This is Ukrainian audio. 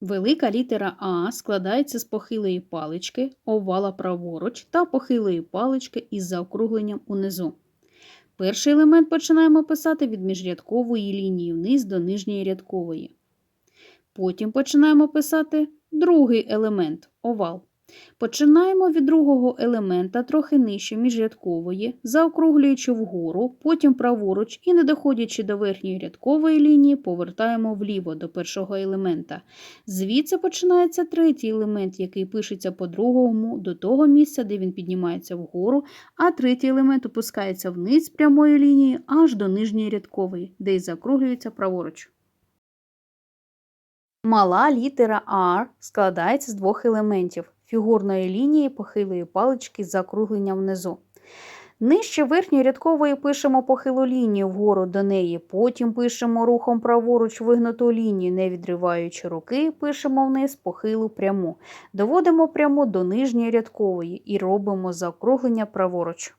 Велика літера А складається з похилої палички, овала праворуч та похилої палички із заокругленням унизу. Перший елемент починаємо писати від міжрядкової лінії вниз до нижньої рядкової. Потім починаємо писати другий елемент овал. Починаємо від другого елемента трохи нижче міжрядкової, заокруглюючи вгору, потім праворуч і, не доходячи до верхньої рядкової лінії, повертаємо вліво до першого елемента. Звідси починається третій елемент, який пишеться по другому до того місця, де він піднімається вгору, а третій елемент опускається вниз прямою лінією аж до нижньої рядкової, де й закруглюється праворуч. Мала літера R складається з двох елементів фігурної лінії похилої палички з закругленням внизу. Нижче верхньої рядкової пишемо похилу лінію вгору до неї, потім пишемо рухом праворуч вигнуту лінію, не відриваючи руки, пишемо вниз похилу пряму. Доводимо пряму до нижньої рядкової і робимо закруглення праворуч.